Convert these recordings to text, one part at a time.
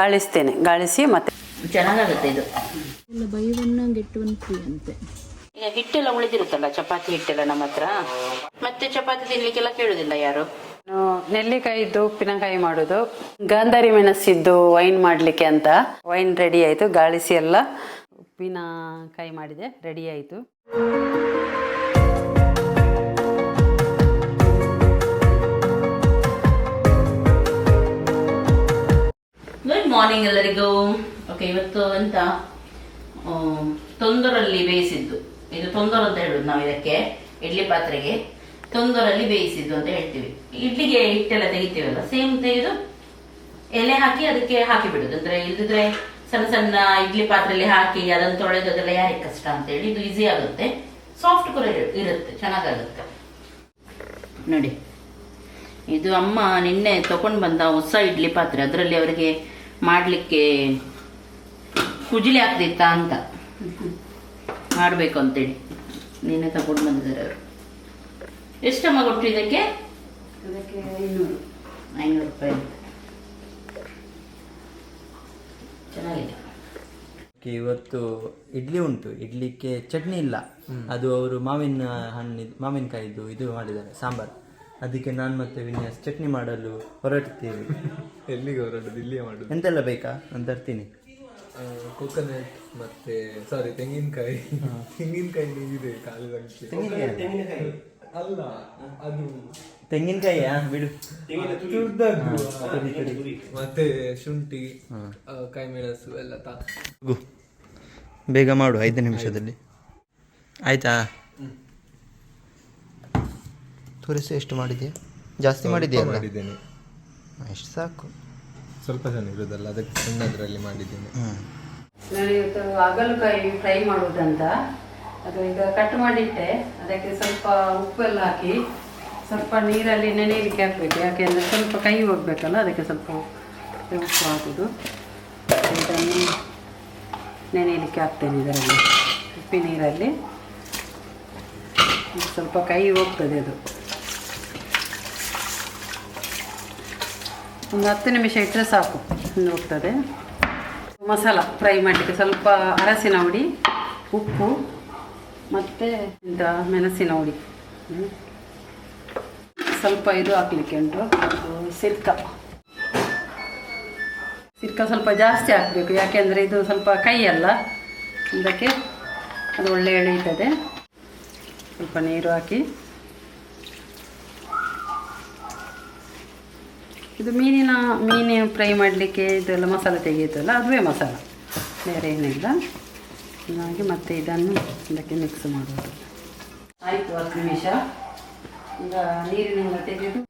ಗಾಳಿಸ್ತೇನೆ ಗಾಳಿಸಿ ಮತ್ತೆ ಚೆನ್ನಾಗಾಗುತ್ತೆ ಇದು. ಎಲ್ಲ buy one get one free ಅಂತೆ. ಈಗ ಹಿಟ್ಟೆಲ್ಲ ಉಳಿದಿರುತ್ತಲ್ಲ ಚಪಾತಿ ಹಿಟ್ಟೆಲ್ಲ ನಮ್ಮ ಹತ್ರ? ಮತ್ತೆ ಚಪಾತಿ ತಿನ್ಲಿಕ್ಕೆಲ್ಲ ಕೇಳುದಿಲ್ಲ ಯಾರು? ನೆಲ್ಲಿಕಾಯಿದ್ದು ಉಪ್ಪಿನಕಾಯಿ ಮಾಡೋದು ಗಾಂಧಾರಿ ಮೆಣಸಿದ್ದು ವೈನ್ ಮಾಡ್ಲಿಕ್ಕೆ ಅಂತ. ವೈನ್ ರೆಡಿ ಆಯ್ತು ಗಾಳಿಸಿ ಎಲ್ಲ ಉಪ್ಪಿನಕಾಯಿ ಮಾಡಿದೆ ರೆಡಿ ಆಯಿತು. ಮಾರ್ನಿಂಗ್ ಎಲ್ಲರಿಗೂ. ಓಕೆ ಇವತ್ತು ಎಂತ? ತೊಂದರಲ್ಲಿ ಬೇಯಿಸಿದ್ದು. ಇದು ತೊಂದರ ಅಂತ ಹೇಳುದು ನಾವು ಇದಕ್ಕೆ, ಇಡ್ಲಿ ಪಾತ್ರೆಗೆ. ತೊಂದರಲ್ಲಿ ಬೇಯಿಸಿದ್ದು ಅಂತ ಹೇಳ್ತೀವಿ. ಇಡ್ಲಿಗೆ ಹಿಟ್ಟೆಲ್ಲ ತೆಗಿತೀವಲ್ಲ ಸೇಮ್ ತೆಗೆದು ಎಲೆ ಹಾಕಿ ಅದಕ್ಕೆ ಹಾಕಿ ಬಿಡುದು ಅಂದ್ರೆ ಇಲ್ಲದಿದ್ರೆ ಸಣ್ಣ ಸಣ್ಣ ಇಡ್ಲಿ ಪಾತ್ರೆಯಲ್ಲಿ ಹಾಕಿ ಅದನ್ನು ತೊಳೆದು ಅದೆಲ್ಲ ಯಾರಿಗೆ ಕಷ್ಟ ಅಂತ ಹೇಳಿ ಇದು ಈಸಿ ಆಗುತ್ತೆ. ಸಾಫ್ಟ್ ಕೂಡ ಇರು- ಇರುತ್ತೆ, ಚೆನ್ನಾಗಾಗುತ್ತೆ. ನೋಡಿ, ಇದು ಅಮ್ಮ ನಿನ್ನೆ ತಗೊಂಡು ಬಂದ ಹೊಸ ಇಡ್ಲಿ ಪಾತ್ರೆ. ಅದರಲ್ಲಿ ಅವರಿಗೆ ಮಾಡಲಿಕ್ಕೆ ಕುಜಿಲಿ ಆಗ್ತಿತ್ತಾ ಅಂತ. ಮಾಡಬೇಕು ಅಂತೇಳಿ ನಿನ್ನೆ ತಗೊಂಡು ಬಂದಿದ್ದಾರೆ ಅವರು. ಎಷ್ಟಮ್ಮ ಕೊಟ್ಟು ಇದಕ್ಕೆ? ಅದಕ್ಕೆ ಐನೂರು. ಐನೂರು ರೂಪಾಯಿ ಚೆನ್ನಾಗಿದೆ. ಇವತ್ತು ಇಡ್ಲಿ ಉಂಟು. ಇಡ್ಲಿಕ್ಕೆ ಚಟ್ನಿ ಇಲ್ಲ. ಅದು ಅವರು ಮಾವಿನ ಹಣ್ಣು ಮಾವಿನಕಾಯಿದು ಇದು ಮಾಡಿದ್ದಾರೆ ಸಾಂಬಾರ್. ಅದಕ್ಕೆ ನಾನು ಮತ್ತೆ ವಿನ್ಯಾಸ್ ಚಟ್ನಿ ಮಾಡಲು ಹೊರಡ್ತೀವಿ ಎಲ್ಲಿಗೆ ಹೊರಡೋದು ಇಲ್ಲಿಯೇ ಮಾಡು ಎಂತೆಲ್ಲ ಬೇಕಾ? ನಾನು ತರ್ತೀನಿ. ಕೋಕೋನಟ್ ಮತ್ತೆ ಸಾರಿ ತೆಂಗಿನಕಾಯಿ. ತೆಂಗಿನಕಾಯಿ ಇದೆ ತೆಂಗಿನಕಾಯಿ ಅಲ್ಲ? ಅದು ತೆಂಗಿನಕಾಯಿಯಾ? ಬಿಡು. ಮತ್ತೆ ಶುಂಠಿ ಕಾಯಿ ಕೈ ಮೆಣಸು ಎಲ್ಲ ತಾ ಬೇಗ ಮಾಡು ಐದು ನಿಮಿಷದಲ್ಲಿ. ಆಯ್ತಾ? ತೋರಿಸಿ ಎಷ್ಟು ಮಾಡಿದ್ಯಾ? ಜಾಸ್ತಿ ಮಾಡಿದ್ಯಾ ಮಾಡಿದ್ದೇನೆ. ಎಷ್ಟು ಸಾಕು. ಸ್ವಲ್ಪ ಜನ ಇರೋದಲ್ಲ ಅದಕ್ಕೆ ಸಣ್ಣದ್ರಲ್ಲಿ ಮಾಡಿದ್ದೇನೆ. ಹ್ಞೂ ನಾನು ಇವತ್ತು ಹಾಗಲಕಾಯಿ ಫ್ರೈ ಮಾಡುವುದಂತ ಅದು ಈಗ ಕಟ್ ಮಾಡಿಟ್ಟೆ. ಅದಕ್ಕೆ ಸ್ವಲ್ಪ ಉಪ್ಪೆಲ್ಲ ಹಾಕಿ ಸ್ವಲ್ಪ ನೀರಲ್ಲಿ ನೆನೆಯಲಿಕ್ಕೆ ಹಾಕಬೇಕು. ಯಾಕೆಂದರೆ ಸ್ವಲ್ಪ ಕೈ ಹೋಗ್ಬೇಕಲ್ಲ ಅದಕ್ಕೆ ಸ್ವಲ್ಪ ಉಪ್ಪು ಹಾಕೋದು. ಇದನ್ನು ನೆನೆಯಲಿಕ್ಕೆ ಹಾಕ್ತೇನೆ ಇದರಲ್ಲಿ ಉಪ್ಪಿ ನೀರಲ್ಲಿ ಸ್ವಲ್ಪ ಕೈ ಹೋಗ್ತದೆ ಅದು. ಒಂದು ಹತ್ತು ನಿಮಿಷ ಇಟ್ಟರೆ ಸಾಕು. ಹೋಗ್ತದೆ ಮಸಾಲ ಫ್ರೈ ಮಾಡಲಿಕ್ಕೆ ಸ್ವಲ್ಪ ಅರಸಿನ ಹುಡಿ, ಉಪ್ಪು ಮತ್ತು ಇಂಥ ಮೆಣಸಿನ ಹುಡಿ. ಸ್ವಲ್ಪ ಇದು ಹಾಕ್ಲಿಕ್ಕೆ ಉಂಟು. ಸಿರ್ಕ. ಸಿರ್ಕ ಸ್ವಲ್ಪ ಜಾಸ್ತಿ ಹಾಕಬೇಕು. ಯಾಕೆಂದರೆ ಇದು ಸ್ವಲ್ಪ ಕೈ ಅಲ್ಲ. ಇದಕ್ಕೆ ಅದು ಒಳ್ಳೆ ಎಳೆಯುತ್ತದೆ ಸ್ವಲ್ಪ ನೀರು ಹಾಕಿ. ಇದು ಮೀನಿನ ಮೀನು ಫ್ರೈ ಮಾಡಲಿಕ್ಕೆ ಇದೆಲ್ಲ ಮಸಾಲೆ ತೆಗೆಯುತ್ತಲ್ಲ ಅದುವೇ ಮಸಾಲ. ಬೇರೆ ಏನಿಲ್ಲ. ಹಾಗೆ ಮತ್ತೆ ಇದನ್ನು ಇದಕ್ಕೆ ಮಿಕ್ಸ್ ಮಾಡುವುದು. ಆಯಿತು ಹತ್ತು ನಿಮಿಷ. ಈಗ ನೀರಿನಿಂದ ತೆಗೆದು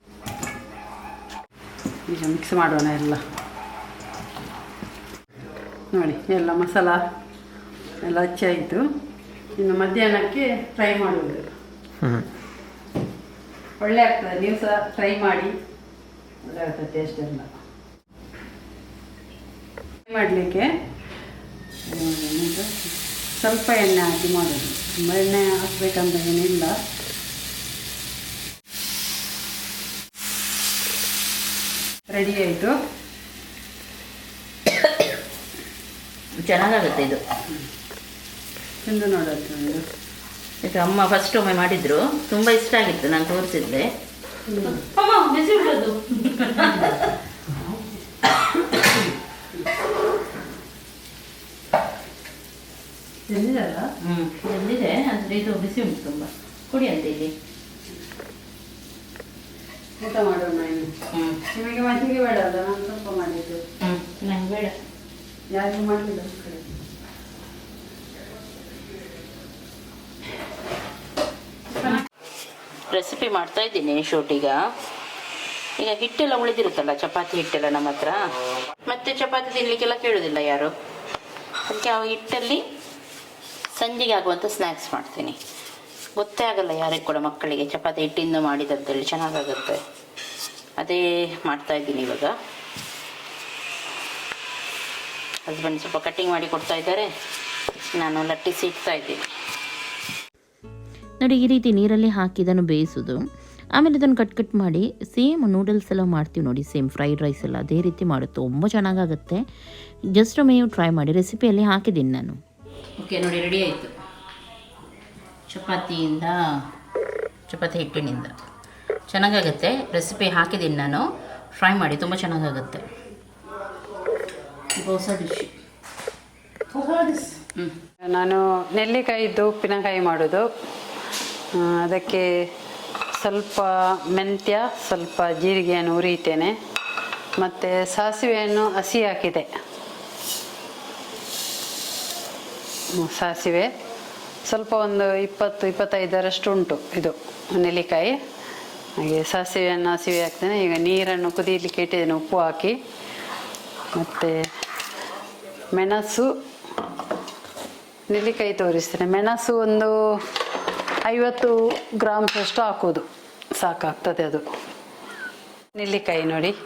ಈಗ ಮಿಕ್ಸ್ ಮಾಡೋಣ ಎಲ್ಲ. ನೋಡಿ ಎಲ್ಲ ಮಸಾಲ ಎಲ್ಲ ಹಚ್ಚಾಯಿತು. ಇನ್ನು ಮಧ್ಯಾಹ್ನಕ್ಕೆ ಫ್ರೈ ಮಾಡುವುದು. ಒಳ್ಳೆ ಆಗ್ತದೆ ನೀವು ಸಹ ಫ್ರೈ ಮಾಡಿ. ಒಳ್ಳೆ ಟೇಸ್ಟ್ ಎಲ್ಲ ಮಾಡಲಿಕ್ಕೆ ಸ್ವಲ್ಪ ಎಣ್ಣೆ ಹಾಕಿ ಮಾಡೋದು. ತುಂಬ ಎಣ್ಣೆ ಹಾಕ್ಬೇಕಂತ ಏನಿಲ್ಲ. ರೆಡಿ ಆಯಿತು? ಚೆನ್ನಾಗಾಗುತ್ತೆ ಇದು. ತಿಂದು ನೋಡುತ್ತೆ ಒಂದು. ಇದು ಅಮ್ಮ ಫಸ್ಟ್ ಒಮ್ಮೆ ಮಾಡಿದ್ರು. ತುಂಬಾ ಇಷ್ಟ ಆಗಿತ್ತು ನಾನು ತೋರಿಸಿದ್ದೆ. ತಿಂದಿರಲ್ಲ ಹ್ಮ್. ಎಲ್ಲಿದೆ? ಅಂದ್ರೆ ಇದು ಬಿಸಿ ಉಂಟು ತುಂಬ. ಕುಡಿ ಅಂತ ಇಲ್ಲಿ. ಊಟ ಮಾಡೋಣ ಇನ್ನು. ಹ್ಮ್. ನಿಮಗೆ ಮಜ್ಜಿಗೆ ಬೇಡ ಅಲ್ಲ? ನಾನು ಸ್ವಲ್ಪ ಮಾಡಿದ್ದು. ಹ್ಮ್. ನಂಗೆ ಬೇಡ. ಯಾರಿಗೂ ಮಾಡಲಿಲ್ಲ ಕಡೆ? ರೆಸಿಪಿ ಮಾಡ್ತಾ ಇದ್ದೀನಿ ಶೂಟಿಗ. ಈಗ ಹಿಟ್ಟೆಲ್ಲ ಉಳಿದಿರುತ್ತಲ್ಲ, ಚಪಾತಿ ಹಿಟ್ಟೆಲ್ಲ ನಮ್ಮ ಹತ್ರ? ಮತ್ತೆ ಚಪಾತಿ ತಿನ್ಲಿಕ್ಕೆಲ್ಲ ಕೇಳುದಿಲ್ಲ ಯಾರು? ಅದಕ್ಕೆ ಆ ಹಿಟ್ಟಲ್ಲಿ ಸಂಜೆಗೆ ಆಗುವಂಥ ಸ್ನ್ಯಾಕ್ಸ್ ಮಾಡ್ತೀನಿ. ಗೊತ್ತೇ ಆಗಲ್ಲ ಯಾರಿಗೆ ಕೂಡ ಮಕ್ಕಳಿಗೆ ಚಪಾತಿ ಹಿಟ್ಟಿಂದ ಮಾಡಿದಂತೇಳಿ ಚೆನ್ನಾಗಾಗುತ್ತೆ. ಅದೇ ಮಾಡ್ತಾ ಇದ್ದೀನಿ ಇವಾಗ. ಹಸ್ಬೆಂಡ್ ಸ್ವಲ್ಪ ಕಟ್ಟಿಂಗ್ ಮಾಡಿ ಕೊಡ್ತಾ ಇದ್ದಾರೆ. ನಾನು ಲಟ್ಟಿಸಿ ಇಡ್ತಾ ಇದ್ದೀನಿ. ನೋಡಿ, ಈ ರೀತಿ ನೀರಲ್ಲಿ ಹಾಕಿ ಇದನ್ನು ಬೇಯಿಸೋದು ಆಮೇಲೆ ಅದನ್ನು ಕಟ್ ಕಟ್ ಮಾಡಿ ಸೇಮ್ ನೂಡಲ್ಸ್ ಎಲ್ಲ ಮಾಡ್ತೀವಿ ನೋಡಿ ಸೇಮ್ ಫ್ರೈಡ್ ರೈಸ್ ಎಲ್ಲ ಅದೇ ರೀತಿ ಮಾಡೋದು ತುಂಬ ಚೆನ್ನಾಗಾಗುತ್ತೆ. ಜಸ್ಟ್ ಒಮ್ಮೆ ನೀವು ಟ್ರೈ ಮಾಡಿ ರೆಸಿಪಿಯಲ್ಲಿ ಹಾಕಿದ್ದೀನಿ ನಾನು. ಓಕೆ ನೋಡಿ ರೆಡಿ ಆಯಿತು. ಚಪಾತಿಯಿಂದ ಚಪಾತಿ ಹಿಟ್ಟಿನಿಂದ. ಚೆನ್ನಾಗಾಗುತ್ತೆ. ರೆಸಿಪಿ ಹಾಕಿದ್ದೀನಿ ನಾನು. ಫ್ರೈ ಮಾಡಿ ತುಂಬ ಚೆನ್ನಾಗಾಗುತ್ತೆ. ಹೊಸ ಡಿಶ್ ಹ್ಞೂ ನಾನು ನೆಲ್ಲಿಕಾಯಿದ್ದು ಉಪ್ಪಿನಕಾಯಿ ಮಾಡೋದು. ಅದಕ್ಕೆ ಸ್ವಲ್ಪ ಮೆಂತ್ಯ, ಸ್ವಲ್ಪ ಜೀರಿಗೆಯನ್ನು ಉರಿಯುತ್ತೇನೆ ಮತ್ತು ಸಾಸಿವೆಯನ್ನು ಹಸಿ ಹಾಕಿದೆ. ಸಾಸಿವೆ. ಸ್ವಲ್ಪ ಒಂದು ಇಪ್ಪತ್ತು, ಇಪ್ಪತ್ತೈದರಷ್ಟು ಉಂಟು ಇದು ನೆಲ್ಲಿಕಾಯಿ. ಹಾಗೆ ಸಾಸಿವೆಯನ್ನು ಹಸಿವೆ ಹಾಕ್ತೇನೆ. ಈಗ ನೀರನ್ನು ಕುದಿಯಲಿಕ್ಕೆ ಇಟ್ಟಿದ್ದೇನೆ, ಉಪ್ಪು ಹಾಕಿ. ಮತ್ತು ಮೆಣಸು, ನೆಲ್ಲಿಕಾಯಿ ತೋರಿಸ್ತೇನೆ. ಮೆಣಸು ಒಂದು ಐವತ್ತು ಗ್ರಾಮ್ಸಷ್ಟು ಹಾಕೋದು. ಸಾಕಾಗ್ತದೆ ಅದು. ನೆಲ್ಲಿಕಾಯಿ ನೋಡಿ.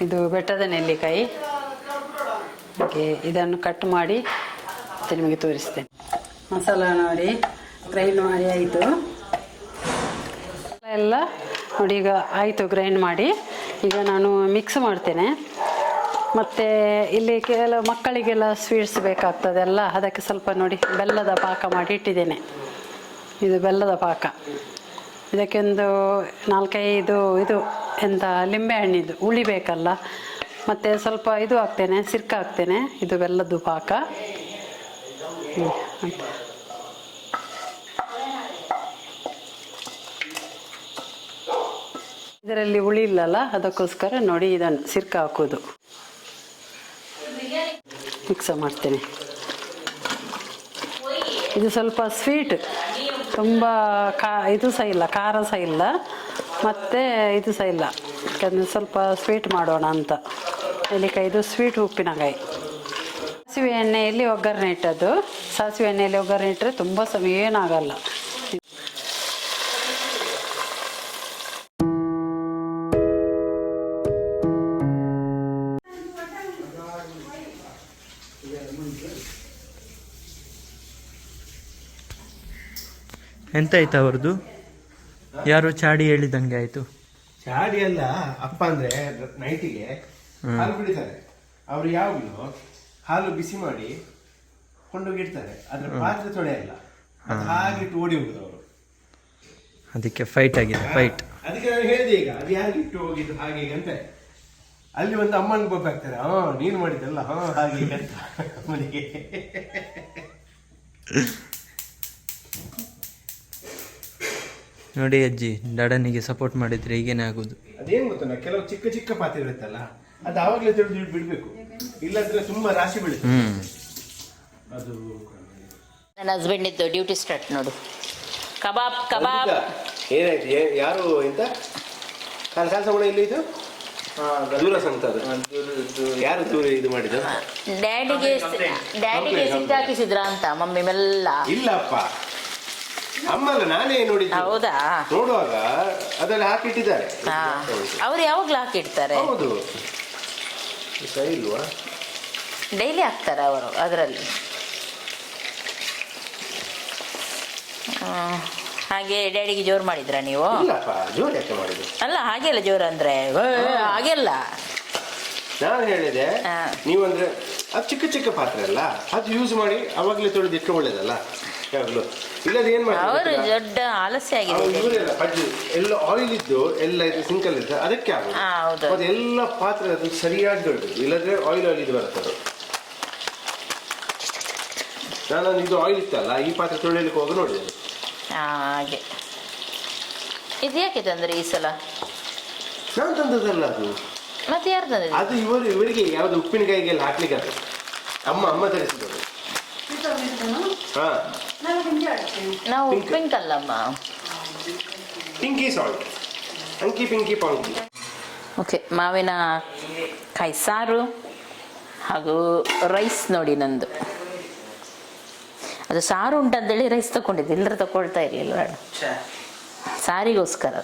ಇದು ಬೆಟ್ಟದ ನೆಲ್ಲಿಕಾಯಿ. ಹಾಗೆ ಇದನ್ನು ಕಟ್ ಮಾಡಿ ಮತ್ತೆ ನಿಮಗೆ ತೋರಿಸ್ತೇನೆ. ಮಸಾಲ ನೋಡಿ. ಗ್ರೈಂಡ್ ಮಾಡಿ ಆಯಿತು ಎಲ್ಲ ನೋಡಿ ಈಗ ಆಯಿತು ಗ್ರೈಂಡ್ ಮಾಡಿ. ಈಗ ನಾನು ಮಿಕ್ಸ್ ಮಾಡ್ತೇನೆ. ಮತ್ತು ಇಲ್ಲಿ ಕೆಲವು ಮಕ್ಕಳಿಗೆಲ್ಲ ಸ್ವೀಟ್ಸ್ ಬೇಕಾಗ್ತದೆ ಅಲ್ಲ, ಅದಕ್ಕೆ ಸ್ವಲ್ಪ ನೋಡಿ ಬೆಲ್ಲದ ಪಾಕ ಮಾಡಿ ಇಟ್ಟಿದ್ದೇನೆ. ಇದು ಬೆಲ್ಲದ ಪಾಕ. ಇದಕ್ಕೆ ಒಂದು ನಾಲ್ಕೈದು ಇದು, ಎಂತ, ಲಿಂಬೆ ಹಣ್ಣಿದು ಹುಳಿ ಬೇಕಲ್ಲ. ಮತ್ತು ಸ್ವಲ್ಪ ಇದು ಹಾಕ್ತೇನೆ, ಸಿರ್ಕ ಹಾಕ್ತೇನೆ, ಇದು ಬೆಲ್ಲದ್ದು ಪಾಕ. ಇದರಲ್ಲಿ ಹುಳಿ ಇಲ್ಲಲ್ಲ, ಅದಕ್ಕೋಸ್ಕರ ನೋಡಿ ಇದನ್ನು, ಸಿರ್ಕ ಹಾಕೋದು ಮಿಕ್ಸ ಮಾಡ್ತೇನೆ. ಇದು ಸ್ವಲ್ಪ ಸ್ವೀಟ್ ತುಂಬ ಕಾ, ಇದು ಸಹ ಇಲ್ಲ, ಖಾರ ಸಹ ಇಲ್ಲ. ಮತ್ತು ಇದು ಸಹ ಇಲ್ಲ. ಯಾಕಂದರೆ ಸ್ವಲ್ಪ ಸ್ವೀಟ್ ಮಾಡೋಣ ಅಂತ. ನೆಲ್ಲಿಕಾಯಿ ಇದು ಸ್ವೀಟ್ ಉಪ್ಪಿನಕಾಯಿ. ಸಾಸಿವೆ ಎಣ್ಣೆಯಲ್ಲಿ ಒಗ್ಗರಣೆ ಇಟ್ಟದ್ದು. ಸಾಸಿವೆ ಎಣ್ಣೆಯಲ್ಲಿ ಒಗ್ಗರಣೆ ಇಟ್ಟರೆ ತುಂಬ ಸಮಯ ಏನಾಗಲ್ಲ ಎಂತ ಆಯ್ತು ಅವ್ರದ್ದು? ಯಾರೋ ಚಾಡಿ ಹೇಳಿದಂಗೆ ಆಯ್ತು? ಚಾಡಿ ಅಲ್ಲ ಅಪ್ಪ ಅಂದ್ರೆ ನೈಟಿಗೆ ಹಾಲು ಕುಡಿತಾರೆ. ಅವ್ರು ಯಾವಾಗಲೂ ಹಾಲು ಬಿಸಿ ಮಾಡಿ ಕೊಂಡೋಗಿಡ್ತಾರೆ. ಅದ್ರ ಪಾತ್ರೆ ತೊಳೆಯಲ್ಲ ಅಲ್ಲ. ಹಾಗೆ ಇಟ್ಟು ಓಡಿ ಹೋಗುದು ಅವರು. ಅದಕ್ಕೆ ಫೈಟ್ ಆಗಿದೆ ಫೈಟ್ ಅದಕ್ಕೆ ನಾನು ಹೇಳಿದೆ ಈಗ ಅದು ಯಾಕೆ ಇಟ್ಟು ಹೋಗಿದ್ದು ಹಾಗೆ ಅಂತ. ಅಲ್ಲಿ ಒಂದು ಅಮ್ಮನ ಗೊಬ್ಬಾಗ್ತಾರೆ ಹಾ ನೀನು ಮಾಡಿದ್ದಲ್ಲ ಹಾ ಹಾಗೆ ಹೀಗೆ ಅಂತ. ಅಮ್ಮನಿಗೆ ನೋಡಿ ಅಜ್ಜಿ ಡಡನಿಗೆ ಸಪೋರ್ಟ್ ಮಾಡಿದ್ರೆ ಹೀಗೇನೆ ಆಗುದು. ಅದೇನ್ ಗೊತ್ತಲ್ಲ ಕೆಲವು ಚಿಕ್ಕ ಚಿಕ್ಕ ಪಾತ್ರೆ ಇರುತ್ತಲ್ಲ ಅದು ಆವಾಗಲೇ ತಿಳಿದು ಬಿಡ್ಬೇಕು. ಇಲ್ಲದ್ರೆ ತುಂಬಾ ರಾಶಿ ಬೀಳುತ್ತೆ. ಹ್ಮ್. ಅದು ನನ್ನ ಹಸ್ಬೆಂಡಿದ್ದು ಡ್ಯೂಟಿ ಸ್ಟಾರ್ಟ್ ನೋಡು. ಕಬಾಬ್ ಕಬಾಬ್. ಏನಾಯ್ತು? ಏ- ಯಾರು ಎಂತ? ಕಾಲ ಕಾಲ ಸಂಬಳ ಇಲ್ಲಿ ಇದು? ದೂರ ಸಂತ ಅದು. ಯಾರು ದೂರ ಇದು ಮಾಡಿದ್ದು? ಡ್ಯಾಡಿಗೆ ಡ್ಯಾಡಿಗೆ ಸಿಕ್ಕಾಕಿಸಿದ್ರ ಅಂತ ಮಮ್ಮಿ ಮೆಲ್ಲ. ಇಲ್ಲಪ್ಪ. ಅಮ್ಮಲ್ಲ ನಾನೇ ನೋಡಿದ್ದು. ಹೌದಾ? ನೋಡುವಾಗ ಅದರಲ್ಲಿ ಹಾಕಿಟ್ಟಿದ್ದಾರೆ. ಹಾ. ಅವ್ರು ಯಾವಾಗ್ಲೂ ಹಾಕಿಡ್ತಾರೆ? ಹೌದು. ಸರಿ ಇಲ್ವಾ? ಡೈಲಿ ಹಾಕ್ತಾರೆ ಅವರು ಅದರಲ್ಲಿ. ಹಾಗೆ ಡ್ಯಾಡಿಗೆ ಜೋರು ಮಾಡಿದ್ರ ನೀವು? ಇಲ್ಲಪ್ಪ ಜೋರು ಯಾಕೆ ಮಾಡಿದ್ದು? ಅಲ್ಲ ಹಾಗೆಲ್ಲ ಜೋರು ಅಂದ್ರೆ? ಏ, ಹಾಗೆಲ್ಲ. ನಾನು ಹೇಳಿದೆ ಹಾ. ನೀವು ಅಂದ್ರೆ ಅದು ಚಿಕ್ಕ ಚಿಕ್ಕ ಪಾತ್ರೆ ಅಲ್ಲ? ಅದು ಯೂಸ್ ಮಾಡಿ ಅವಾಗಲೇ ತೊಳೆದು ಇಟ್ಟು ಒಳ್ಳೇದಲ್ಲ? ಯಾವಾಗಲೂ ಇಲ್ಲದ ಏನ್ ಅವರು ಮಾಡ್ತಾರೆ ದೊಡ್ಡ ಆಲಸ್ಯ ಆಗಿದೆ ಇವರೆಲ್ಲ ಎಲ್ಲ ಆಯಿಲ್ ಇದ್ದು ಎಲ್ಲ ಇದು ಸಿಂಕಲ್ ಇದ್ದು ಅದಕ್ಕೆ ಆಗುದು ಹಾ, ಹೌದು. ಮತ್ತೆ ಎಲ್ಲ ಪಾತ್ರೆ ಅದು ಸರಿಯಾಗಿ ದೊಡ್ಡದು. ಇಲ್ಲದ್ರೆ ಆಯಿಲ್ ಆಯಿಲ್ ಇದು ಬರ್ತದೆ ಅದು. ನಾನು ಇದು ಆಯಿಲ್ ಇತ್ತಲ್ಲ ಈ ಪಾತ್ರೆ ತೊಳೆಯಲಿಕ್ಕೆ ಹೋಗಿ ನೋಡಿದೆ ಹಾ, ಹಾಗೆ. ಇದು ಯಾಕೆ ತಂದ್ರೆ ಈ ಸಲ? ನಾನು ತಂದದಲ್ಲ ಅದು. ಮತ್ತೆ ಯಾರು ತಂದಿದ್ದು? ಅದು ಇವರು ಇವರಿಗೆ ಯಾವ್ದು ಉಪ್ಪಿನಕಾಯಿಗೆಲ್ಲ ಹಾಕ್ಲಿಕ್ಕೆ ಅಮ್ಮ ಅಮ್ಮ ತರಿಸಿದರು ಹಾ ನಾವು ಅಲ್ಲಮ್ಮ ಪಿಂಕಿ ಸಾಲ್ಟ್ ಅಂಕಿ ಪಿಂಕಿ ಪಾಂಕಿ ಓಕೆ ಮಾವಿನ ಕಾಯಿ ಸಾರು ಹಾಗೂ ರೈಸ್ ನೋಡಿ ನಂದು. ಅದು ಸಾರು ಉಂಟಂತೇಳಿ ರೈಸ್ ತಗೊಂಡಿದ್ದೆ ಎಲ್ಲರೂ ತಗೊಳ್ತಾ ಇರಲಿಲ್ಲ. ಸಾರಿಗೋಸ್ಕರ.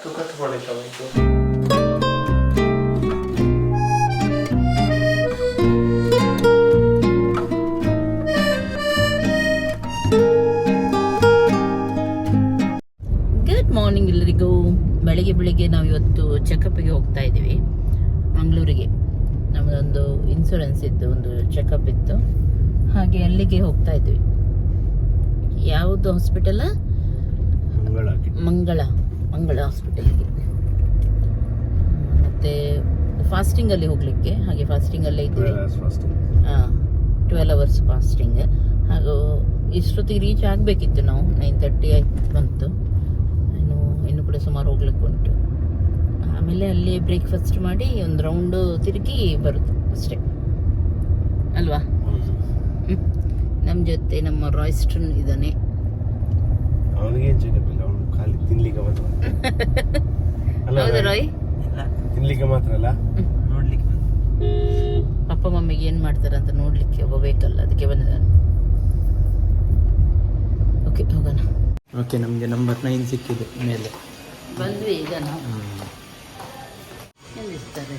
ಮಾರ್ನಿಂಗ್ ಎಲ್ಲರಿಗೂ ಬೆಳಿಗ್ಗೆ ಬೆಳಿಗ್ಗೆ ನಾವು ಇವತ್ತು ಚೆಕಪ್ಪಿಗೆ ಹೋಗ್ತಾ ಇದ್ದೀವಿ. ಮಂಗಳೂರಿಗೆ. ನಮ್ಮದೊಂದು ಇನ್ಸೂರೆನ್ಸ್ ಇತ್ತು ಒಂದು ಚೆಕಪ್ ಇತ್ತು. ಹಾಗೆ ಅಲ್ಲಿಗೆ ಹೋಗ್ತಾ ಇದ್ವಿ. ಯಾವುದು ಹಾಸ್ಪಿಟಲ ಮಂಗಳ ಮಂಗಳ ಹಾಸ್ಪಿಟಲ್ಗೆ ಮತ್ತು ಫಾಸ್ಟಿಂಗಲ್ಲಿ ಹೋಗಲಿಕ್ಕೆ ಹಾಗೆ ಫಾಸ್ಟಿಂಗಲ್ಲೇ ಇದ್ದೀವಿ. ಹಾಂ ಟ್ವೆಲ್ ಅವರ್ಸ್ ಫಾಸ್ಟಿಂಗ್ ಹಾಗೂ ಇಷ್ಟೊತ್ತಿಗೆ ರೀಚ್ ಆಗಬೇಕಿತ್ತು ನಾವು ನೈನ್ ತರ್ಟಿ ಆಯ್ತು ಬಂತು. ಕೂಡ ಸುಮಾರು ಹೋಗ್ಲಿಕ್ಕೆ ಉಂಟು. ಆಮೇಲೆ ಅಲ್ಲಿ ಬ್ರೇಕ್ಫಾಸ್ಟ್ ಮಾಡಿ ಒಂದು ರೌಂಡು ತಿರುಗಿ ಬರುತ್ತೆ ಅಷ್ಟೇ. ಅಲ್ವಾ? ನಮ್ಮ ಜೊತೆ ನಮ್ಮ ರಾಯ್ಸ್ಟನ್ ಇದ್ದಾನೆ. ಅಪ್ಪ ಮಾತ್ರ. ಅಲ್ಲ ರಾಯ್ ಇಲ್ಲ. ತಿನ್ಲಿಕ್ಕೆ ಮಾತ್ರ ಅಲ್ಲ? ನೋಡ್ಲಿಕ್ಕೆ. ಪಪ್ಪ ಮಮ್ಮಿಗೆ ಏನು ಮಾಡ್ತಾರ ಅಂತ ನೋಡ್ಲಿಕ್ಕೆ ಒಬ್ಬ ಬೇಕಲ್ಲ ಅದಕ್ಕೆ ಬಂದಿದ್ದಾನೆ. ಓಕೆ ಹೋಗೋಣ. ಓಕೆ ನಮಗೆ ನಂಬರ್ ನೈನ್ ಸಿಕ್ಕಿದೆ ಮೇಲೆ ಬಂದ್ವಿ ಈಗ ನಾವು. ಎಲ್ಲಿರ್ತಾರೆ?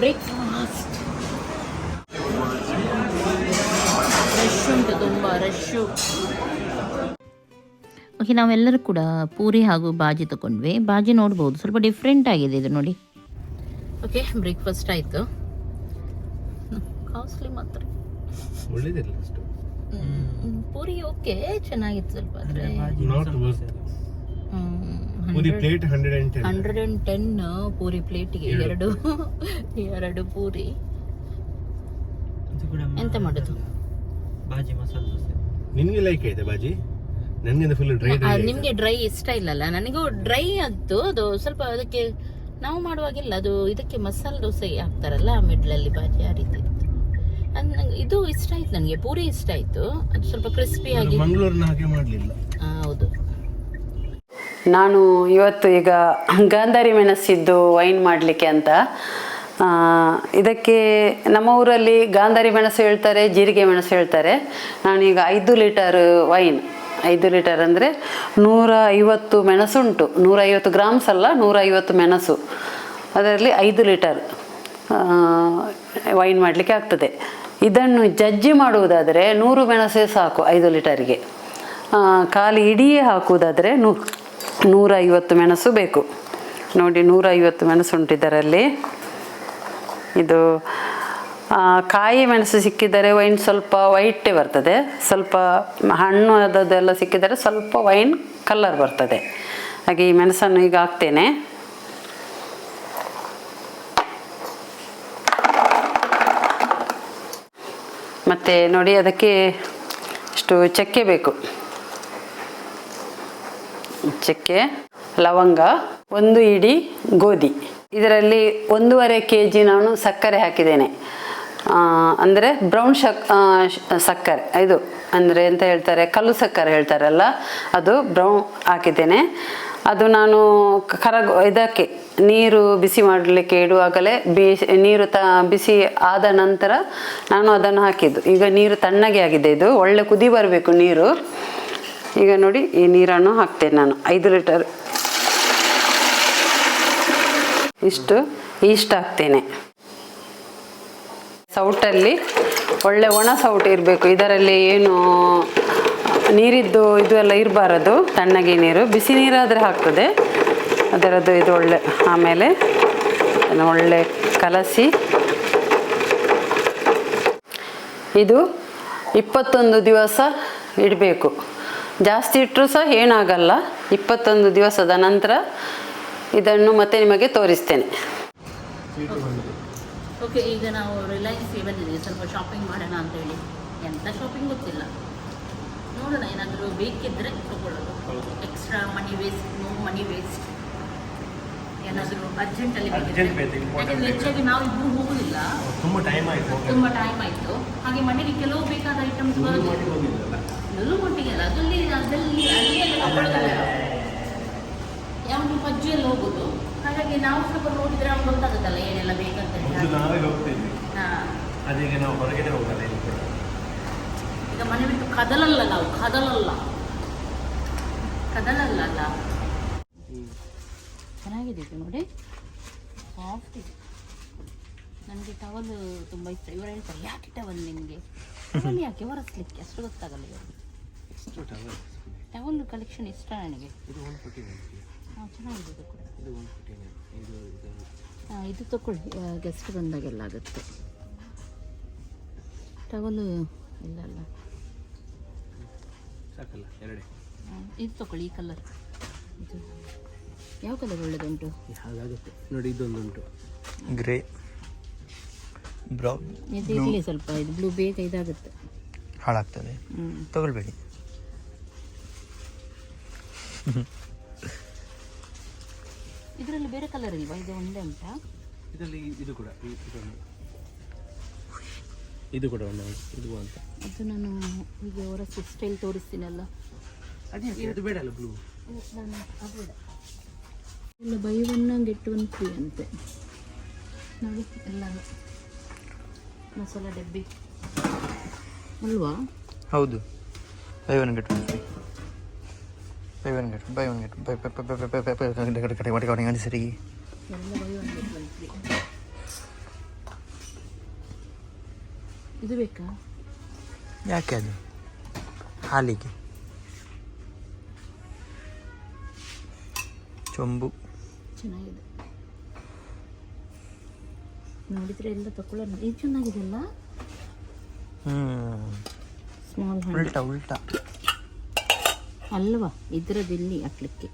ಬ್ರೇಕ್ಫಾಸ್ಟ್ ರಶ್ ಉಂಟು ತುಂಬ ರಶ್ಶು ಓಕೆ ನಾವೆಲ್ಲರೂ ಕೂಡ ಪೂರಿ ಹಾಗೂ ಬಾಜಿ ತಗೊಂಡ್ವಿ ಬಾಜಿ ನೋಡ್ಬೋದು ಸ್ವಲ್ಪ ಡಿಫ್ರೆಂಟ್ ಆಗಿದೆ ಇದು ನೋಡಿ. ಓಕೆ ಬ್ರೇಕ್ಫಾಸ್ಟ್ ಆಯಿತು. ಕಾಸ್ಟ್ಲಿ ಮಾತ್ರ. ಒಳ್ಳೇದಿಲ್ಲ ಅಷ್ಟು. ಪೂರಿ ಓಕೆ ಚೆನ್ನಾಗಿತ್ತು ಸ್ವಲ್ಪ ಆದ್ರೆ not worth puri plate hundred and ten hundred and ten puri ಪ್ಲೇಟಿಗೆ ಎರಡು. ಎರಡು. ಪೂರಿ. ಎಂತ ಮಾಡೋದು? ಬಾಜಿ ಮಸಾಲೆ ದೋಸೆ. ನಿನ್ಗೆ ಲೈಕ್ ಆಯ್ತಾ ಬಾಜಿ? ನನಗೆ ಫುಲ್ ಡ್ರೈ ನಿಮಗೆ ಡ್ರೈ ನಿಮ್ಗೆ ಇಷ್ಟ ಇಲ್ಲಲ್ಲ? ನನಗೂ ಡ್ರೈ ಆಗ್ತು ಅದು ಸ್ವಲ್ಪ ಅದಕ್ಕೆ ನಾವು ಮಾಡುವಾಗಿಲ್ಲ ಅದು ಇದಕ್ಕೆ ಮಸಾಲೆ ದೋಸೆ ಹಾಕ್ತಾರಲ್ಲ ಮಿಡ್ಲಲ್ಲಿ ಬಾಜಿ ಆ ರೀತಿ. ನಂಗೆ ಇದು ಇಷ್ಟ ಆಯ್ತು ನನಗೆ ಪೂರಿ ಇಷ್ಟ ಆಯ್ತು. ಅದು ಸ್ವಲ್ಪ ಕ್ರಿಸ್ಪಿ ಆಗಿ ಮಂಗಳೂರಿನ ಹಾಗೆ ಮಾಡಲಿಲ್ಲ. ಆ, ಹೌದು. ನಾನು ಇವತ್ತು ಈಗ ಗಾಂಧಾರಿ ಮೆಣಸಿದ್ದು ವೈನ್ ಮಾಡಲಿಕ್ಕೆ ಅಂತ. ಆ, ಇದಕ್ಕೆ ನಮ್ಮ ಊರಲ್ಲಿ ಗಾಂಧಾರಿ ಮೆಣಸು ಹೇಳ್ತಾರೆ ಜೀರಿಗೆ ಮೆಣಸು ಹೇಳ್ತಾರೆ. ನಾನೀಗ ಐದು ಲೀಟರ್ ವೈನ್ ಐದು ಲೀಟರ್ ಅಂದರೆ ನೂರ ಐವತ್ತು ಮೆಣಸುಂಟು ನೂರ ಐವತ್ತು ಗ್ರಾಮ್ಸ್ ಅಲ್ಲ ನೂರ ಐವತ್ತು ಮೆಣಸು. ಅದರಲ್ಲಿ ಐದು ಲೀಟರ್ ವೈನ್ ಮಾಡಲಿಕ್ಕೆ ಆಗ್ತದೆ. ಇದನ್ನು ಜಜ್ಜಿ ಮಾಡುವುದಾದರೆ ನೂರು ಮೆಣಸೇ ಸಾಕು ಐದು ಲೀಟರಿಗೆ. ಖಾಲಿ ಇಡೀ ಹಾಕುವುದಾದರೆ ನೂ, ನೂರೈವತ್ತು ಮೆಣಸು ಬೇಕು. ನೋಡಿ, ನೂರೈವತ್ತು ಮೆಣಸು ಉಂಟು ಇದರಲ್ಲಿ ಇದು ಕಾಯಿ ಮೆಣಸು ಸಿಕ್ಕಿದರೆ ವೈನ್ ಸ್ವಲ್ಪ ವೈಟೇ ಬರ್ತದೆ. ಸ್ವಲ್ಪ ಹಣ್ಣು ಅದೆಲ್ಲ ಸಿಕ್ಕಿದರೆ ಸ್ವಲ್ಪ ವೈನ್ ಕಲರ್ ಬರ್ತದೆ. ಹಾಗೆ ಈ ಮೆಣಸನ್ನು ಈಗ ಹಾಕ್ತೇನೆ. ಮತ್ತು ನೋಡಿ ಅದಕ್ಕೆ ಇಷ್ಟು ಚಕ್ಕೆ ಬೇಕು. ಚಕ್ಕೆ, ಲವಂಗ, ಒಂದು ಇಡಿ ಗೋಧಿ. ಇದರಲ್ಲಿ ಒಂದೂವರೆ ಕೆ ಜಿ ನಾನು ಸಕ್ಕರೆ ಹಾಕಿದ್ದೇನೆ. ಅಂದರೆ ಬ್ರೌನ್ ಶಕ್ ಸಕ್ಕರೆ, ಇದು ಅಂದರೆ ಎಂತ ಹೇಳ್ತಾರೆ? ಕಲ್ಲು ಸಕ್ಕರೆ ಹೇಳ್ತಾರಲ್ಲ, ಅದು ಬ್ರೌನ್ ಹಾಕಿದ್ದೇನೆ. ಅದು ನಾನು ಕರಗ, ಇದಕ್ಕೆ ನೀರು ಬಿಸಿ ಮಾಡಲಿಕ್ಕೆ ಇಡುವಾಗಲೇ ಬಿಸಿ ನೀರು ತ, ಬಿಸಿ ಆದ ನಂತರ ನಾನು ಅದನ್ನು ಹಾಕಿದ್ದು. ಈಗ ನೀರು ತಣ್ಣಗೆ ಆಗಿದೆ ಇದು, ಒಳ್ಳೆ ಕುದಿ ಬರಬೇಕು ನೀರು. ಈಗ ನೋಡಿ, ಈ ನೀರನ್ನು ಹಾಕ್ತೇನೆ ನಾನು. ಐದು ಲೀಟರ್. ಇಷ್ಟು, ಈಸ್ಟ್ ಹಾಕ್ತೇನೆ. ಸೌಟಲ್ಲಿ ಒಳ್ಳೆ ಒಣ ಸೌಟ್ ಇರಬೇಕು. ಇದರಲ್ಲಿ ಏನು ನೀರಿದ್ದು ಇದು ಎಲ್ಲ ಇರಬಾರದು, ತಣ್ಣಗೆ ನೀರು. ಬಿಸಿ ನೀರಾದರೆ ಹಾಕ್ತದೆ. ಅದರದ್ದು ಇದು ಒಳ್ಳೆ, ಆಮೇಲೆ ಒಳ್ಳೆ ಕಲಸಿ. ಇದು ಇಪ್ಪತ್ತೊಂದು ದಿವಸ ಇಡಬೇಕು. ಜಾಸ್ತಿ ಇಟ್ಟರೂ ಸಹ ಏನಾಗಲ್ಲ. ಇಪ್ಪತ್ತೊಂದು ದಿವಸದ ನಂತರ ಇದನ್ನು ಮತ್ತೆ ನಿಮಗೆ ತೋರಿಸ್ತೇನೆ. ಓಕೆ ಈಗ ನಾವು ರಿಲಯನ್ಸ್ ಬಂದಿದ್ದೀವಿ ಸ್ವಲ್ಪ ಶಾಪಿಂಗ್ ಮಾಡೋಣ ಅಂತ ಹೇಳಿ. ಎಂಥ ಶಾಪಿಂಗ್ ಗೊತ್ತಿಲ್ಲ. ನೋಡೋಣ ಏನಾದರೂ ಬೇಕಿದ್ದರೆ ತಗೊಳ್ಳೋದು. Extra money waste no money waste ಏನಾದರೂ ಅರ್ಜೆಂಟಲ್ಲಿ ಬೇಕಿದ್ರೆ. ಹೆಚ್ಚಾಗಿ ನಾವು ಇಬ್ಬರು ಹೋಗುದಿಲ್ಲ. ತುಂಬಾ ಟೈಮ್ ಆಯ್ತು ತುಂಬ ಟೈಮ್ ಆಯಿತು. ಹಾಗೆ ಮನೆಗೆ ಕೆಲವು ಬೇಕಾದ ಐಟಮ್ಸ್ ಎಲ್ಲೂ ಮಟ್ಟಿಗೆ ಅಲ್ಲ ಅದರಲ್ಲಿ ಅದರಲ್ಲಿ ಅಲ್ಲಿ ಅಲ್ಲಿ ತಗೊಳ್ಳೋದಲ್ಲ ಯಾವುದು ಪಜ್ಜಿಯಲ್ಲಿ ಹೋಗೋದು. ಹಾಗಾಗಿ ನಾವು ಸ್ವಲ್ಪ ನೋಡಿದ್ರೆ ಅವ್ರು ಗೊತ್ತಾಗುತ್ತಲ್ಲ ಏನೆಲ್ಲ ಬೇಕಂತ ಹೇಳಿ. ನಾವೇ ಹೋಗ್ತೀವಿ ಹಾಂ. ಅದೀಗ ನಾವು ಹೊರಗಡೆ ಹೋಗಲ್ಲ ಈಗ ಮನೆ ಬಿಟ್ಟು ಕದಲಲ್ಲ ನಾವು ಕದಲಲ್ಲ. ಕದಲಲ್ಲ ಅಲ್ಲ. ಚೆನ್ನಾಗಿದೆ ಇದು ನೋಡಿ. ಸಾಫ್ಟ್ ಇದೆ. ನನಗೆ ಟವಲ್ ತುಂಬ ಇಷ್ಟ. ಇವರು ಹೇಳ್ತಾರೆ ಯಾಕೆ ಟವಲ್ ನಿಮಗೆ ಟವಲ್ ಯಾಕೆ ಒರೆಸ್ಲಿಕ್ಕೆ? ಅಷ್ಟು ಗೊತ್ತಾಗಲ್ಲ ಇವರು ಟವಲ್ ಕಲೆಕ್ಷನ್ ಇಷ್ಟ ನನಗೆ. ಚೆನ್ನಾಗಿದೆ ಇದು ಕೂಡ. ಇದು ಹಾಂ ತಗೊಳ್ಳಿ. ಗೆಸ್ಟ್ ಬಂದಾಗೆಲ್ಲ ಆಗುತ್ತೆ. ಟವಲ್ ಇಲ್ಲ ಅಲ್ಲ. ಸಾಕಲ್ಲ ಎರಡೇ. ಇದು ತಗೊಳ್ಳಿ ಈ ಕಲರ್ ಇದು. ಯಾವ ಕಲರ್ ಒಳ್ಳೆದುಂಟು? ಹಾಗಾಗುತ್ತೆ. ನೋಡಿ ಇದೊಂದುಂಟು. ಗ್ರೇ ಬ್ರೌನ್ ಇದು ಇರಲಿ ಸ್ವಲ್ಪ ಇದು ಬ್ಲೂ ಬೇಗ ಇದಾಗುತ್ತೆ. ಹಾಳಾಗ್ತದೆ. ಹ್ಞೂ ತಗೊಳ್ಬೇಡಿ. ಇದರಲ್ಲಿ ಬೇರೆ ಕಲರ್ ಇಲ್ವಾ? ಇದು ಒಂದೇ ಉಂಟಾ? ಇದರಲ್ಲಿ ಇದು ಕೂಡ ಇದೊಂದು. ಇದು ಕೂಡ ಒಂದು ಇದು ಅಂತ ಅದು ನಾನು ಈಗ ಅವರ ಸ್ಟೈಲ್ ತೋರಿಸ್ತೀನಲ್ಲ ಅದೇ ಅದು ಬೇಡ ಅಲ್ಲ ಬ್ಲೂ ನಾನು ಬೇಡ ಎಲ್ಲ buy one get one free ಅಂತೆ ನೋಡಿ ಎಲ್ಲ ಮಸಾಲ ಡಬ್ಬಿ ಅಲ್ವಾ ಹೌದು buy one get one free buy one get buy one get buy buy buy buy buy buy buy buy buy buy buy buy ಸರಿ buy buy one get one free ಇದು ಬೇಕಾ? ಯಾಕೆ ಅದು? ಹಾಲಿಗೆ. ಚೊಂಬು. ಚೆನ್ನಾಗಿದೆ. ನೋಡಿದ್ರೆ ಎಲ್ಲ ತಕೊಳ್ಳೋಣ ಇದು ಚೆನ್ನಾಗಿದೆ ಅಲ್ಲ ಸ್ಮಾಲ್ ಉಲ್ಟಾ ಉಲ್ಟಾ. ಅಲ್ವಾ? ಇದರದ್ದು ಇಲ್ಲಿ ಹಾಕ್ಲಿಕ್ಕೆ.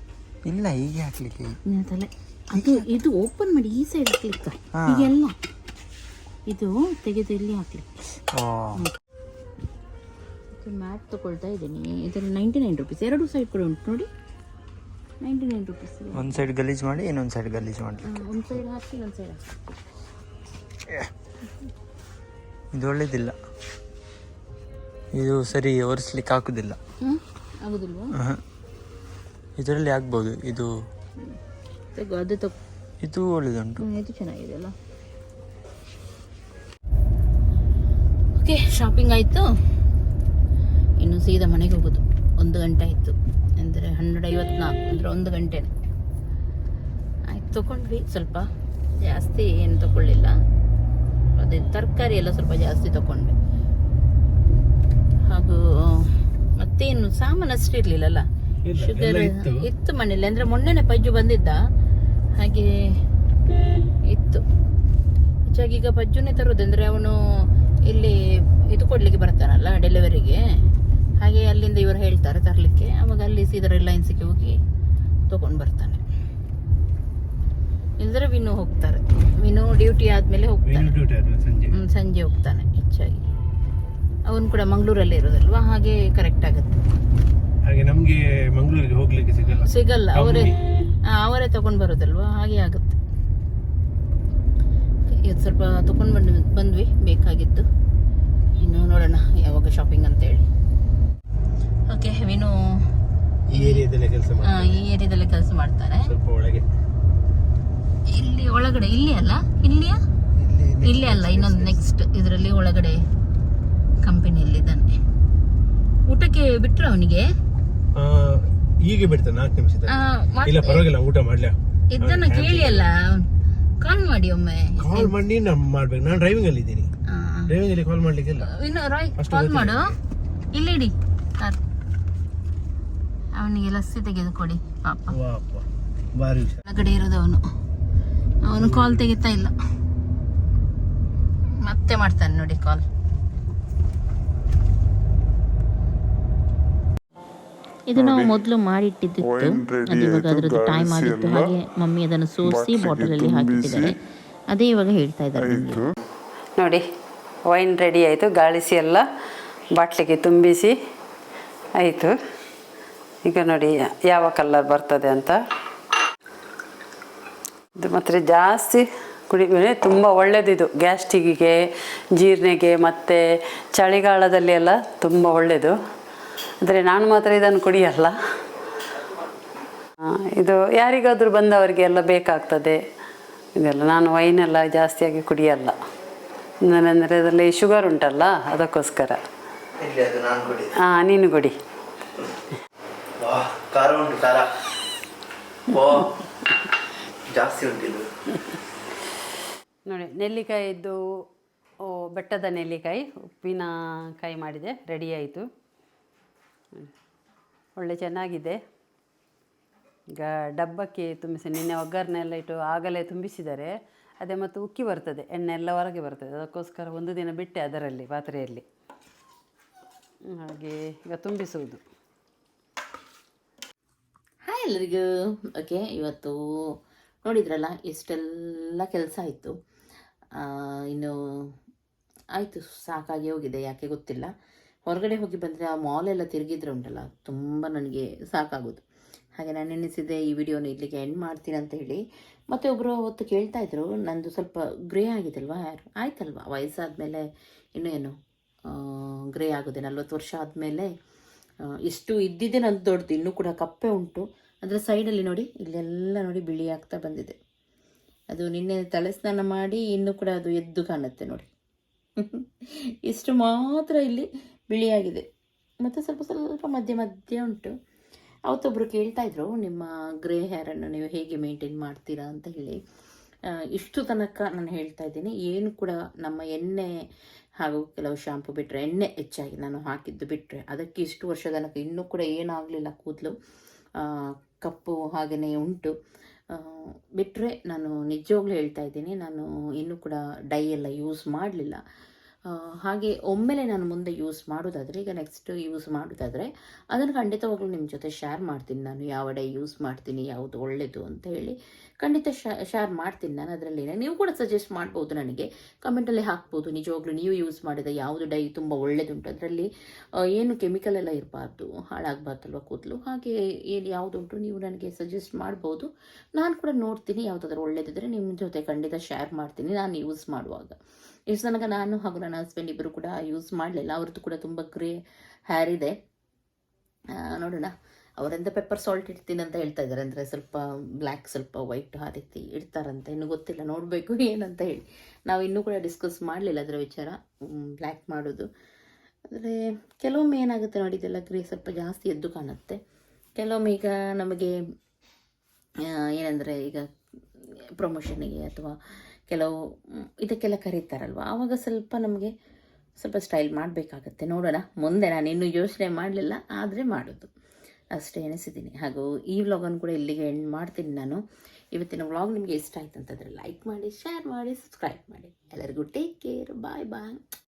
ಇಲ್ಲ ಹೀಗೆ ಹಾಕ್ಲಿಕ್ಕೆ. ತಲೆ ಅದು ಇದು ಓಪನ್ ಮಾಡಿ ಈ ಸೈಡ್ ಹಾಕ್ಲಿಕ್ಕೆ. ಹೀಗೆಲ್ಲ? ಇದು ತೆಗೆದು ಇಲ್ಲಿ ಹಾಕ್ಲಿಕ್ಕೆ. ಮ್ಯಾಟ್ ತಗೊಳ್ತಾ ಇದ್ದೀನಿ. ಇದರಲ್ಲಿ ನೈಂಟಿ ನೈನ್ ರುಪೀಸ್ ಎರಡು ಸೈಡ್ ಕೂಡ ಉಂಟು ನೋಡಿ. ನೈಂಟಿ ನೈನ್ ರುಪೀಸ್ ಒಂದು ಸೈಡ್ ಗಲೀಜು ಮಾಡಿ ಇನ್ನೊಂದು ಸೈಡ್ ಗಲೀಜು ಮಾಡಿ ಒಂದು ಸೈಡ್ ಹಾಕಿ ಇನ್ನೊಂದು ಸೈಡ್ ಹಾಕಿ. ಇದು ಒಳ್ಳೇದಿಲ್ಲ. ಇದು ಸರಿ ಒರೆಸ್ಲಿಕ್ಕೆ ಹಾಕುದಿಲ್ಲ. ಇದರಲ್ಲಿ ಆಗ್ಬೋದು. ಇದು ಅದು ಇದು ಒಳ್ಳೇದುಂಟು. ಇದು ಚೆನ್ನಾಗಿದೆ ಅಲ್ಲ? ಓಕೆ ಶಾಪಿಂಗ್ ಆಯಿತು. ಇನ್ನು ಸೀದಾ ಮನೆಗೆ ಹೋಗೋದು. ಒಂದು ಗಂಟೆ ಆಯಿತು. ಅಂದರೆ ಹನ್ನೆರಡು ಐವತ್ನಾಲ್ಕು ಅಂದರೆ ಒಂದು ಗಂಟೆ ಆಯ್ತು ತೊಗೊಂಡ್ವಿ ಸ್ವಲ್ಪ ಜಾಸ್ತಿ ಏನು ತೊಗೊಳ್ಳಿಲ್ಲ ಅದೇ ತರಕಾರಿ ಎಲ್ಲ ಸ್ವಲ್ಪ ಜಾಸ್ತಿ ತೊಗೊಂಡ್ವಿ ಹಾಗೂ ಮತ್ತೇನು ಸಾಮಾನು ಅಷ್ಟು ಇರಲಿಲ್ಲಲ್ಲ? ಶುಗರ್ ಇತ್ತು. ಇತ್ತು ಮನೇಲಿ. ಅಂದರೆ ಮೊನ್ನೆನೆ ಪಜ್ಜು ಬಂದಿದ್ದ. ಹಾಗೆ ಇತ್ತು. ಹೆಚ್ಚಾಗಿ ಈಗ ಪಜ್ಜುನೇ ತರೋದಂದ್ರೆ ಅವನು ಇಲ್ಲಿ ಇದು ಕೊಡ್ಲಿಕ್ಕೆ ಬರ್ತಾನಲ್ಲ ಡೆಲಿವರಿಗೆ ಹಾಗೆ ಅಲ್ಲಿಂದ ಇವರು ಹೇಳ್ತಾರೆ ತರಲಿಕ್ಕೆ. ಅವಾಗ ಅಲ್ಲಿ ಸೀದಾ ಲೈನ್ಸಿಗೆ ಹೋಗಿ ತಗೊಂಡು ಬರ್ತಾನೆ. ಇಲ್ದ್ರೆ ವಿನು ಹೋಗ್ತಾರೆ. ವಿನು ಡ್ಯೂಟಿ ಆದ್ಮೇಲೆ ಹೋಗ್ತಾನೆ. ಆದ್ಮೇಲೆ ಸಂಜೆ. ಹೋಗ್ತಾನೆ ಹೆಚ್ಚಾಗಿ. ಅವನು ಕೂಡ ಮಂಗಳೂರಲ್ಲೇ ಇರೋದಲ್ವಾ? ಹಾಗೆ ಕರೆಕ್ಟ್ ಆಗುತ್ತೆ. ಹಾಗೆ ನಮಗೆ ಮಂಗಳೂರಿಗೆ ಹೋಗ್ಲಿಕ್ಕೆ ಸಿಗಲ್ಲ. ಸಿಗಲ್ಲ. ಅವರೇ ಅವರೇ ತಗೊಂಡು ಬರೋದಲ್ವಾ? ಹಾಗೆ ಆಗುತ್ತೆ. ಇವತ್ತು ಸ್ವಲ್ಪ ತಗೊಂಡು ಬಂದು ಬಂದ್ವಿ ಬೇಕಾಗಿತ್ತು. ಇನ್ನು ನೋಡೋಣ ಯಾವಾಗ ಶಾಪಿಂಗ್ ಅಂತ ಹೇಳಿ ಓಕೆ ವಿನು ಈ ಏರಿಯಾದಲ್ಲೇ ಕೆಲಸ ಈ ಏರಿಯಾದಲ್ಲಿ ಕೆಲಸ ಮಾಡ್ತಾರೆ. ಸ್ವಲ್ಪ ಒಳಗೆ. ಇಲ್ಲಿ ಒಳಗಡೆ ಇಲ್ಲಿ ಅಲ್ಲ? ಇಲ್ಲಿಯ? ಇಲ್ಲಿ ಅಲ್ಲ ಇನ್ನೊಂದು ನೆಕ್ಸ್ಟ್ ಇದರಲ್ಲಿ ಒಳಗಡೆ ಕಂಪನಿಯಲ್ಲಿ ಇದ್ದಾನೆ ಊಟಕ್ಕೆ ಬಿಟ್ರ ಅವನಿಗೆ? ಈಗ ಹೀಗೆ ಬಿಡ್ತಾನೆ ನಾಲ್ಕು ನಿಮಿಷ ಇಲ್ಲ ಪರವಾಗಿಲ್ಲ ಊಟ ಮಾಡ್ಲ? ಇದನ್ನ ಕೇಳಿ ಅಲ್ಲ ಕಾಲ್ ಮಾಡಿ ಒಮ್ಮೆ. ಕಾಲ್ ಮಾಡಿ ನಮ್ ಮಾಡ್ಬೇಕು. ನಾನು ಡ್ರೈವಿಂಗ್ ಅಲ್ಲಿ ಇದ್ದೀನಿ. ಡ್ರೈವಿಂಗ್ ಅಲ್ಲಿ ಕಾಲ್ ಮಾಡ್ಲಿಕ್ಕಿಲ್ಲ. ಇನ್ನು ರಾಯ್ ಕಾಲ್. ಮಾಡು. ಇಲ್ಲಿಡಿ ಕಾರ್. ಅವನಿಗೆ ಲಸ್ಸಿ ತೆಗೆದುಕೊಡಿ ಪಾಪ. ಹುಷಾರ್ ಒಳಗಡೆ ಇರೋದು ಅವನು. ಅವನು ಕಾಲ್ ತೆಗಿತಾ ಇಲ್ಲ. ಮತ್ತೆ ಮಾಡ್ತಾನೆ ನೋಡಿ ಕಾಲ್ ಇದು ನಾವು ಮೊದಲು ಮಾಡಿಟ್ಟಿದ್ದಿತ್ತು. ಅದು ಇವಾಗ ಅದರದ್ದು ಟೈಮ್ ಆಗಿತ್ತು. ಹಾಗೆ ಮಮ್ಮಿ ಅದನ್ನು ಸೋಸಿ ಬಾಟಲಲ್ಲಿ ಹಾಕಿಟ್ಟಿದ್ದಾರೆ. ಅದೇ ಇವಾಗ ಹೇಳ್ತಾ ಇದ್ದಾರೆ ನಮ್ಗೆ. ನೋಡಿ ವೈನ್ ರೆಡಿ ಆಯಿತು ಗಾಳಿಸಿ ಎಲ್ಲ ಬಾಟ್ಲಿಗೆ ತುಂಬಿಸಿ ಆಯಿತು. ಈಗ ನೋಡಿ ಯಾವ ಕಲರ್ ಬರ್ತದೆ ಅಂತ. ಇದು ಮಾತ್ರ ಜಾಸ್ತಿ ಕುಡಿ ತುಂಬ ಒಳ್ಳೆಯದಿದು ಗ್ಯಾಸ್ಟಿಗೆ ಜೀರ್ಣೆಗೆ ಮತ್ತು ಚಳಿಗಾಲದಲ್ಲಿ ಎಲ್ಲ ತುಂಬ ಒಳ್ಳೆಯದು ಆದರೆ ನಾನು ಮಾತ್ರ ಇದನ್ನು ಕುಡಿಯಲ್ಲ. ಇದು ಯಾರಿಗಾದರೂ ಬಂದವರಿಗೆ ಎಲ್ಲ ಬೇಕಾಗ್ತದೆ. ಇದೆಲ್ಲ ನಾನು ವೈನೆಲ್ಲ ಜಾಸ್ತಿಯಾಗಿ ಕುಡಿಯಲ್ಲ. ಅಂದರೆ ಅದರಲ್ಲಿ ಶುಗರ್ ಉಂಟಲ್ಲ ಅದಕ್ಕೋಸ್ಕರ. ಹಾಂ ನೀನು ಕುಡಿ. ಜಾಸ್ತಿ ನೋಡಿ ನೆಲ್ಲಿಕಾಯಿದ್ದು ಬೆಟ್ಟದ ನೆಲ್ಲಿಕಾಯಿ ಉಪ್ಪಿನಕಾಯಿ ಮಾಡಿದೆ ರೆಡಿ ಆಯಿತು. ಒಳ್ಳೆ ಚೆನ್ನಾಗಿದೆ. ಈಗ ಡಬ್ಬಕ್ಕೆ ತುಂಬಿಸಿ, ನಿನ್ನೆ ಒಗ್ಗರಣೆ ಎಲ್ಲ ಇಟ್ಟು ಆಗಲೇ ತುಂಬಿಸಿದರೆ ಅದೇ ಮತ್ತು ಉಕ್ಕಿ ಬರ್ತದೆ, ಎಣ್ಣೆ ಎಲ್ಲ ಹೊರಗೆ ಬರ್ತದೆ. ಅದಕ್ಕೋಸ್ಕರ ಒಂದು ದಿನ ಬಿಟ್ಟೆ ಅದರಲ್ಲಿ, ಪಾತ್ರೆಯಲ್ಲಿ. ಹಾಗೆ ಈಗ ತುಂಬಿಸುವುದು. ಹಾಯ್ ಎಲ್ಲರಿಗೂ. ಓಕೆ ಇವತ್ತು ನೋಡಿದ್ರಲ್ಲ, ಇಷ್ಟೆಲ್ಲ ಕೆಲಸ ಆಯಿತು. ಇನ್ನು ಆಯಿತು, ಸಾಕಾಗಿ ಹೋಗಿದೆ, ಯಾಕೆ ಗೊತ್ತಿಲ್ಲ. ಹೊರಗಡೆ ಹೋಗಿ ಬಂದರೆ ಆ ಮಾಲ್ ಎಲ್ಲ ತಿರುಗಿದ್ರೆ ಉಂಟಲ್ಲ, ತುಂಬ ನನಗೆ ಸಾಕಾಗೋದು. ಹಾಗೆ ನಾನು ಎನಿಸಿದೆ ಈ ವಿಡಿಯೋನ ಇಲ್ಲಿಗೆ ಎಂಡ್ ಮಾಡ್ತೀನಿ ಅಂತ ಹೇಳಿ. ಮತ್ತೆ ಒಬ್ಬರು ಅವತ್ತು ಕೇಳ್ತಾ ಇದ್ರು, ನಂದು ಸ್ವಲ್ಪ ಗ್ರೇ ಆಗಿದೆ ಅಲ್ವಾ ಯಾರು? ಆಯ್ತಲ್ವಾ? ವಯಸ್ಸಾದಮೇಲೆ ಇನ್ನೂ ಏನು? ಗ್ರೇ ಆಗೋದೆ, ನಲ್ವತ್ತು ವರ್ಷ ಆದಮೇಲೆ ಇಷ್ಟು ಇದ್ದಿದ್ದೆ ನಂದು ದೊಡ್ಡದು, ಇನ್ನೂ ಕೂಡ ಕಪ್ಪೆ ಉಂಟು. ಅದರ ಸೈಡಲ್ಲಿ ನೋಡಿ, ಇಲ್ಲೆಲ್ಲ ನೋಡಿ ಬಿಳಿ ಆಗ್ತಾ ಬಂದಿದೆ. ಅದು ನಿನ್ನೆ ತಲೆ ಸ್ನಾನ ಮಾಡಿ, ಇನ್ನೂ ಕೂಡ ಅದು ಎದ್ದು ಕಾಣುತ್ತೆ ನೋಡಿ. ಇಷ್ಟು ಮಾತ್ರ ಇಲ್ಲಿ. ಬಿಳಿಯಾಗಿದೆ. ಮತ್ತು ಸ್ವಲ್ಪ ಸ್ವಲ್ಪ ಮಧ್ಯೆ ಮಧ್ಯೆ ಉಂಟು. ಅವತ್ತೊಬ್ಬರು ಕೇಳ್ತಾ ಇದ್ರು, ನಿಮ್ಮ ಗ್ರೇ ಹೇರನ್ನು ನೀವು ಹೇಗೆ ಮೇಂಟೈನ್ ಮಾಡ್ತೀರಾ ಅಂತ ಹೇಳಿ. ಇಷ್ಟು ತನಕ ನಾನು ಹೇಳ್ತಾ ಇದ್ದೀನಿ. ಏನು ಕೂಡ ನಮ್ಮ ಎಣ್ಣೆ ಹಾಗೂ ಕೆಲವು ಶಾಂಪು ಬಿಟ್ಟರೆ ಎಣ್ಣೆ ಹೆಚ್ಚಾಗಿ ನಾನು ಹಾಕಿದ್ದು ಬಿಟ್ಟರೆ ಅದಕ್ಕೆ ಇಷ್ಟು ವರ್ಷ ತನಕ ಇನ್ನೂ ಕೂಡ ಏನಾಗಲಿಲ್ಲ ಕೂದಲು. ಕಪ್ಪು ಹಾಗೆಯೇ ಉಂಟು. ಬಿಟ್ಟರೆ ನಾನು ನಿಜವಾಗ್ಲೂ ಹೇಳ್ತಾ ಇದ್ದೀನಿ, ನಾನು ಇನ್ನೂ ಕೂಡ ಡೈ ಎಲ್ಲ ಯೂಸ್ ಮಾಡಲಿಲ್ಲ. ಹಾಗೆ ಒಮ್ಮೆಲೆ ನಾನು ಮುಂದೆ ಯೂಸ್ ಮಾಡೋದಾದರೆ, ಈಗ ನೆಕ್ಸ್ಟ್ ಯೂಸ್ ಮಾಡೋದಾದರೆ, ಅದನ್ನು ಖಂಡಿತವಾಗ್ಲೂ ನಿಮ್ಮ ಜೊತೆ ಶೇರ್ ಮಾಡ್ತೀನಿ ನಾನು. ಯಾವ ಡೇ ಯೂಸ್ ಮಾಡ್ತೀನಿ, ಯಾವುದು ಒಳ್ಳೆಯದು ಅಂತ ಹೇಳಿ ಖಂಡಿತ ಶೇರ್ ಮಾಡ್ತೀನಿ ನಾನು. ಅದರಲ್ಲಿ ನೀವು ಕೂಡ ಸಜೆಸ್ಟ್ ಮಾಡ್ಬೋದು ನನಗೆ. ಕಮೆಂಟಲ್ಲಿ ಹಾಕ್ಬೋದು. ನಿಜವಾಗ್ಲೂ ನೀವು ಯೂಸ್ ಮಾಡಿದ ಯಾವುದು ಡೈ ತುಂಬ ಒಳ್ಳೆಯದುಂಟು ಅದರಲ್ಲಿ ಏನು ಕೆಮಿಕಲ್ ಎಲ್ಲ ಇರಬಾರ್ದು, ಹಾಳಾಗಬಾರ್ದಲ್ವ ಕೂದಲು? ಹಾಗೆ ಏನು ಯಾವುದುಂಟು ನೀವು ನನಗೆ ಸಜೆಸ್ಟ್ ಮಾಡ್ಬೋದು. ನಾನು ಕೂಡ ನೋಡ್ತೀನಿ ಯಾವುದಾದ್ರೂ ಒಳ್ಳೇದಿದ್ರೆ ನಿಮ್ಮ ಜೊತೆ ಖಂಡಿತ ಶೇರ್ ಮಾಡ್ತೀನಿ. ನಾನು ಯೂಸ್ ಮಾಡುವಾಗ. ಇಷ್ಟು ತನಕ ನಾನು ಹಾಗೂ ನನ್ನ ಹಸ್ಬೆಂಡ್ ಇಬ್ಬರು ಕೂಡ ಯೂಸ್ ಮಾಡಲಿಲ್ಲ. ಅವ್ರದ್ದು ಕೂಡ ತುಂಬ ಗ್ರೇ ಹೇರ್ ಇದೆ. ನೋಡೋಣ. ಅವರೆಂತ ಪೆಪ್ಪರ್ ಸಾಲ್ಟ್ ಇಡ್ತೀನಿ ಅಂತ ಹೇಳ್ತಾ ಇದ್ದಾರೆ. ಅಂದರೆ ಸ್ವಲ್ಪ ಬ್ಲ್ಯಾಕ್ ಸ್ವಲ್ಪ ವೈಟ್ ಆ ರೀತಿ ಇಡ್ತಾರಂತೆ ಇನ್ನೂ ಗೊತ್ತಿಲ್ಲ. ನೋಡಬೇಕು ಏನಂತ ಹೇಳಿ. ನಾವು ಇನ್ನೂ ಕೂಡ ಡಿಸ್ಕಸ್ ಮಾಡಲಿಲ್ಲ ಅದರ ವಿಚಾರ. ಬ್ಲ್ಯಾಕ್ ಮಾಡೋದು. ಆದರೆ ಕೆಲವೊಮ್ಮೆ ಏನಾಗುತ್ತೆ ನೋಡಿ, ಇದೆಲ್ಲ ಗ್ರೇ ಸ್ವಲ್ಪ ಜಾಸ್ತಿ ಎದ್ದು ಕಾಣುತ್ತೆ. ಕೆಲವೊಮ್ಮೆ ಈಗ ನಮಗೆ ಏನಂದರೆ ಈಗ ಪ್ರಮೋಷನಿಗೆ ಅಥವಾ ಕೆಲವು ಇದಕ್ಕೆಲ್ಲ ಕರೀತಾರಲ್ವ? ಆವಾಗ ಸ್ವಲ್ಪ ನಮಗೆ ಸ್ವಲ್ಪ ಸ್ಟೈಲ್ ಮಾಡಬೇಕಾಗತ್ತೆ. ನೋಡೋಣ. ಮುಂದೆ ನಾನು ಇನ್ನೂ ಯೋಚನೆ ಮಾಡಲಿಲ್ಲ, ಆದರೆ ಮಾಡೋದು. ಅಷ್ಟೇ ಎನಿಸಿದ್ದೀನಿ ಹಾಗೂ ಈ ವ್ಲಾಗನ್ನು ಕೂಡ ಇಲ್ಲಿಗೆ ಎಂಡ್ ಮಾಡ್ತೀನಿ ನಾನು. ಇವತ್ತಿನ ವ್ಲಾಗ್ ನಿಮಗೆ ಇಷ್ಟ ಆಯ್ತು ಅಂತಂದರೆ ಲೈಕ್ ಮಾಡಿ ಶೇರ್ ಮಾಡಿ ಸಬ್ಸ್ಕ್ರೈಬ್ ಮಾಡಿ. ಎಲ್ಲರಿಗೂ ಟೇಕ್ ಕೇರ್ ಬಾಯ್ ಬಾಯ್